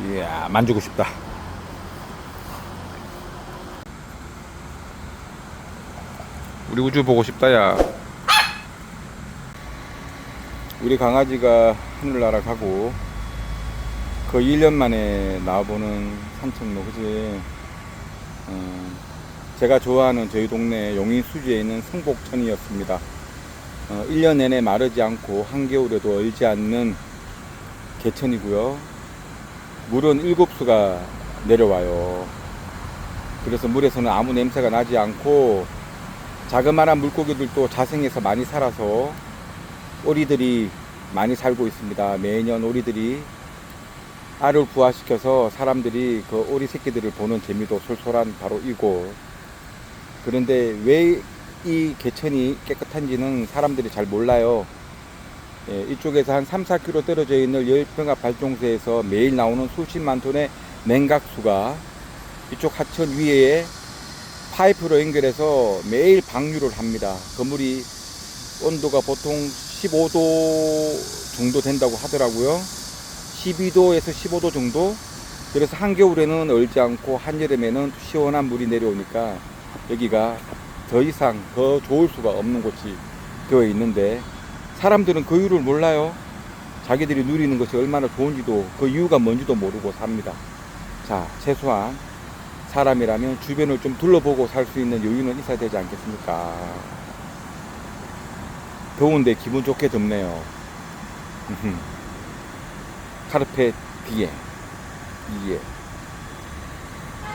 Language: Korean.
이야, 만지고 싶다. 우리 우주 보고 싶다, 야. 우리 강아지가 하늘나라 가고 거의 1년 만에 나와보는 산책로, 그지? 어, 제가 좋아하는 저희 동네 용인 수지에 있는 성복천이었습니다. 어, 1년 내내 마르지 않고 한겨울에도 얼지 않는 개천이고요. 물은 일곱 수가 내려와요. 그래서 물에서는 아무 냄새가 나지 않고 자그마한 물고기들도 자생해서 많이 살아서 오리들이 많이 살고 있습니다. 매년 오리들이 알을 부화시켜서 사람들이 그 오리 새끼들을 보는 재미도 솔솔한 바로 이곳. 그런데 왜 이 개천이 깨끗한지는 사람들이 잘 몰라요. 예, 이쪽에서 한 3, 4km 떨어져 있는 열병합 발종소에서 매일 나오는 수십만 톤의 냉각수가 이쪽 하천 위에 파이프로 연결해서 매일 방류를 합니다. 그 물이 온도가 보통 15도 정도 된다고 하더라고요. 12도에서 15도 정도. 그래서 한겨울에는 얼지 않고 한여름에는 시원한 물이 내려오니까 여기가 더 이상 더 좋을 수가 없는 곳이 되어 있는데 사람들은 그 이유를 몰라요. 자기들이 누리는 것이 얼마나 좋은지도 그 이유가 뭔지도 모르고 삽니다. 자, 최소한 사람이라면 주변을 좀 둘러보고 살 수 있는 여유는 있어야 되지 않겠습니까? 더운데 기분 좋게 덥네요. 카르페 디에. 이에.